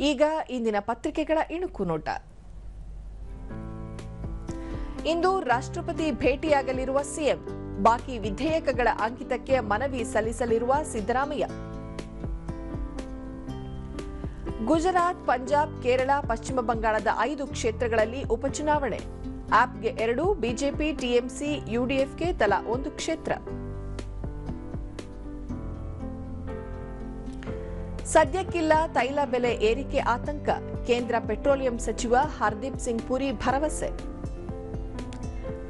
ಈಗ ಇಂದಿನ ಪತ್ರಿಕೆಗಳ ಇಣುಕು ನೋಟ. ಇಂದು ರಾಷ್ಟ್ರಪತಿ ಭೇಟಿಯಾಗಲಿರುವ ಸಿಎಂ, ಬಾಕಿ ವಿಧೇಯಕಗಳ ಅಂಕಿತಕ್ಕೆ ಮನವಿ ಸಲ್ಲಿಸಲಿರುವ ಸಿದ್ದರಾಮಯ್ಯ. ಗುಜರಾತ್, ಪಂಜಾಬ್, ಕೇರಳ, ಪಶ್ಚಿಮ ಬಂಗಾಳದ ಐದು ಕ್ಷೇತ್ರಗಳಲ್ಲಿ ಉಪಚುನಾವಣೆ. ಆಪ್ಗೆ ಎರಡು, ಬಿಜೆಪಿ, ಟಿಎಂಸಿ, ಯುಡಿಎಫ್ಗೆ ತಲಾ ಒಂದು ಕ್ಷೇತ್ರ. ಸದ್ಯಕ್ಕಿಲ್ಲ ತೈಲ ಬೆಲೆ ಏರಿಕೆ ಆತಂಕ. ಕೇಂದ್ರ ಪೆಟ್ರೋಲಿಯಂ ಸಚಿವ ಹರ್ದೀಪ್ ಸಿಂಗ್ ಪುರಿ ಭರವಸೆ.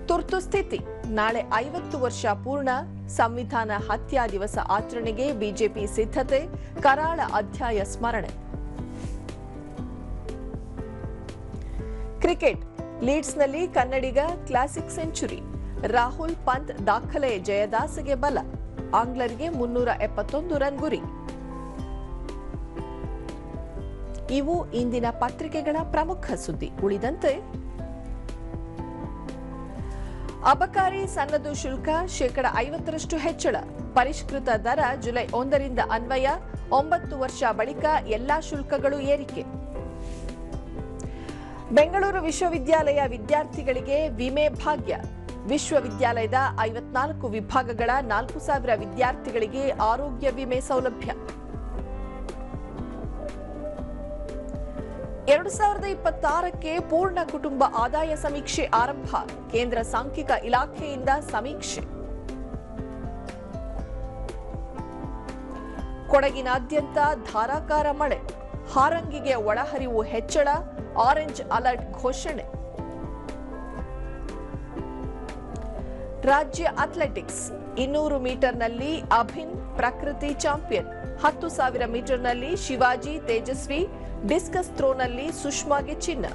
ತುರ್ತು ಸ್ಥಿತಿ. ನಾಳೆ ಐವತ್ತು ವರ್ಷ ಪೂರ್ಣ. ಸಂವಿಧಾನ ಹತ್ಯಾ ದಿವಸ ಆಚರಣೆಗೆ ಬಿಜೆಪಿ ಸಿದ್ಧತೆ. ಕರಾಳ ಅಧ್ಯಾಯ ಸ್ಮರಣೆ. ಕ್ರಿಕೆಟ್. ಲೀಡ್ಸ್ನಲ್ಲಿ ಕನ್ನಡಿಗ ಕ್ಲಾಸಿಕ್ ಸೆಂಚುರಿ. ರಾಹುಲ್ ಪಂತ್ ದಾಖಲೆ ಜಯದಾಸಗೆ ಬಲ. ಆಂಗ್ಲರಿಗೆ ಮುನ್ನೂರ ಎಪ್ಪತ್ತೊಂದು ರನ್ ಗುರಿ. ಇವು ಇಂದಿನ ಪತ್ರಿಕೆಗಳ ಪ್ರಮುಖ ಸುದ್ದಿ. ಉಳಿದಂತೆ, ಅಬಕಾರಿ ಸನ್ನದು ಶುಲ್ಕ ಶೇಕಡ ಐವತ್ತರಷ್ಟು ಹೆಚ್ಚಳ. ಪರಿಷ್ಕೃತ ದರ ಜುಲೈ ಒಂದರಿಂದ ಅನ್ವಯ, ಒಂಬತ್ತು ವರ್ಷ ಬಳಿಕ ಎಲ್ಲಾ ಶುಲ್ಕಗಳು ಏರಿಕೆ. ಬೆಂಗಳೂರು ವಿಶ್ವವಿದ್ಯಾಲಯ ವಿದ್ಯಾರ್ಥಿಗಳಿಗೆ ವಿಮೆ ಭಾಗ್ಯ. ವಿಶ್ವವಿದ್ಯಾಲಯದ ಐವತ್ನಾಲ್ಕು ವಿಭಾಗಗಳ ನಾಲ್ಕು ಸಾವಿರ ವಿದ್ಯಾರ್ಥಿಗಳಿಗೆ ಆರೋಗ್ಯ ವಿಮೆ ಸೌಲಭ್ಯ. ಎರಡು ಸಾವಿರದ ಇಪ್ಪತ್ತಾರಕ್ಕೆ ಪೂರ್ಣ ಕುಟುಂಬ ಆದಾಯ ಸಮೀಕ್ಷೆ ಆರಂಭ. ಕೇಂದ್ರ ಸಾಂಖ್ಯಿಕ ಇಲಾಖೆಯಿಂದ ಸಮೀಕ್ಷೆ. ಕೊಡಗಿನಾದ್ಯಂತ ಧಾರಾಕಾರ ಮಳೆ. ಹಾರಂಗಿಗೆ ಒಳಹರಿವು ಹೆಚ್ಚಳ, ಆರೆಂಜ್ ಅಲರ್ಟ್ ಘೋಷಣೆ. ರಾಜ್ಯ ಅಥ್ಲೆಟಿಕ್ಸ್. ಇನ್ನೂರು ಮೀಟರ್ನಲ್ಲಿ ಅಭಿನ್ ಪ್ರಕೃತಿ ಚಾಂಪಿಯನ್. ಹತ್ತು ಸಾವಿರ ಮೀಟರ್ನಲ್ಲಿ ಶಿವಾಜಿ ತೇಜಸ್ವಿ ಡಿಸ್ಕಸ್ ಥ್ರೋನಲ್ಲಿ ಸುಷ್ಮಾಗೆ ಚಿನ್ನ.